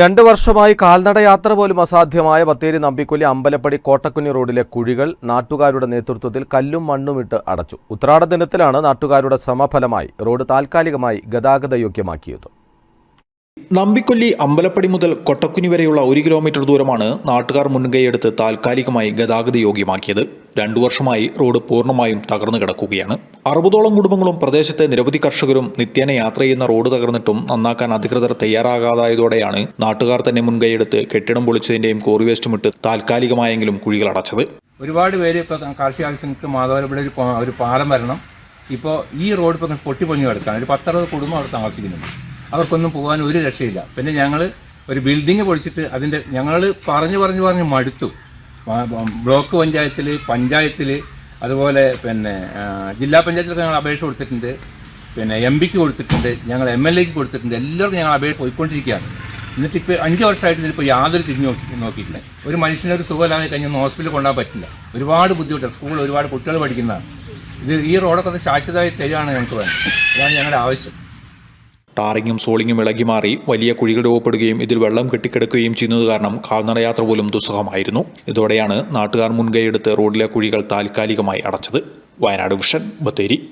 രണ്ട് വർഷമായി കാൽനടയാത്ര പോലും അസാധ്യമായ ബത്തേരി നമ്പിക്കൊല്ലി അമ്പലപ്പടി കോട്ടക്കുഞ്ഞി റോഡിലെ കുഴികൾ നാട്ടുകാരുടെ നേതൃത്വത്തിൽ കല്ലും മണ്ണുമിട്ട് അടച്ചു. ഉത്രാട ദിനത്തിലാണ് നാട്ടുകാരുടെ ശ്രമഫലമായി റോഡ് താൽക്കാലികമായി ഗതാഗതയോഗ്യമാക്കിയത് നമ്പിക്കൊല്ലി അമ്പലപ്പടി മുതൽ കൊട്ടക്കുനി വരെയുള്ള ഒരു കിലോമീറ്റർ ദൂരമാണ് നാട്ടുകാർ മുൻകൈയെടുത്ത് താൽക്കാലികമായി ഗതാഗത യോഗ്യമാക്കിയത്. രണ്ടു വർഷമായി റോഡ് പൂർണമായും തകർന്നു കിടക്കുകയാണ്. അറുപതോളം കുടുംബങ്ങളും പ്രദേശത്തെ നിരവധി കർഷകരും നിത്യേന യാത്ര ചെയ്യുന്ന റോഡ് തകർന്നിട്ടും നന്നാക്കാൻ അധികൃതർ തയ്യാറാകാതായതോടെയാണ് നാട്ടുകാർ തന്നെ മുൻകൈയെടുത്ത് കെട്ടിടം പൊളിച്ചതിന്റെയും കോറി വേസ്റ്റും ഇട്ട് താൽക്കാലികമായെങ്കിലും കുഴികൾ അടച്ചത്. ഒരുപാട് പേര് ഇപ്പോൾ കാർഷിക ആവശ്യങ്ങൾക്ക് മാധവരം ഇവിടെ ഒരു ഒരു പാലം വരണം. ഇപ്പോൾ ഈ റോഡ് ഇപ്പോൾ പൊട്ടിപ്പൊഞ്ഞു കിടക്കുകയാണ്. ഒരു പത്തറുപത് കുടുംബം അവിടെ താമസിക്കുന്നുണ്ട്. അവർക്കൊന്നും പോകാൻ ഒരു രക്ഷയില്ല. പിന്നെ ഞങ്ങൾ ഒരു ബിൽഡിംഗ് പൊളിച്ചിട്ട് അതിന്റെ ഞങ്ങൾ പറഞ്ഞു പറഞ്ഞു പറഞ്ഞ് മടുത്തു. ബ്ലോക്ക് പഞ്ചായത്തിൽ പഞ്ചായത്തിൽ അതുപോലെ പിന്നെ ജില്ലാ പഞ്ചായത്തിലൊക്കെ ഞങ്ങൾ അപേക്ഷ കൊടുത്തിട്ടുണ്ട്. പിന്നെ എം പിക്ക് കൊടുത്തിട്ടുണ്ട്. ഞങ്ങൾ എം എൽ എക്ക് കൊടുത്തിട്ടുണ്ട്. എല്ലാവർക്കും ഞങ്ങൾ അപേക്ഷ പോയിക്കൊണ്ടിരിക്കുകയാണ്. എന്നിട്ട് ഇപ്പോൾ അഞ്ച് വർഷമായിട്ട് ഇതിലിപ്പോൾ യാതൊരു തിരിഞ്ഞു നോക്കി നോക്കിയിട്ടില്ല. ഒരു മനുഷ്യനൊരു സുഖമില്ലാതെ കഴിഞ്ഞൊന്നും ഹോസ്പിറ്റലിൽ കൊണ്ടുപോകാൻ പറ്റില്ല. ഒരുപാട് ബുദ്ധിമുട്ടാണ്. സ്കൂളിൽ ഒരുപാട് കുട്ടികൾ പഠിക്കുന്നതാണ്. ഇത് ഈ റോഡൊക്കെ ഒന്ന് ശാശ്വതമായി തരികയാണ് ഞങ്ങൾക്ക് വേണ്ടത്. അതാണ് ഞങ്ങളുടെ ആവശ്യം. ടാറിങ്ങും സോളിങ്ങും ഇളകി മാറി വലിയ കുഴികൾ രൂപപ്പെടുകയും ഇതിൽ വെള്ളം കെട്ടിക്കിടക്കുകയും ചെയ്യുന്നത് കാരണം കാൽനടയാത്ര പോലും ദുസ്സഹമായിരുന്നു. ഇതോടെയാണ് നാട്ടുകാർ മുൻകൈയെടുത്ത് റോഡിലെ കുഴികൾ താൽക്കാലികമായി അടച്ചത്. വയനാട് വിഷൻ ബത്തേരി.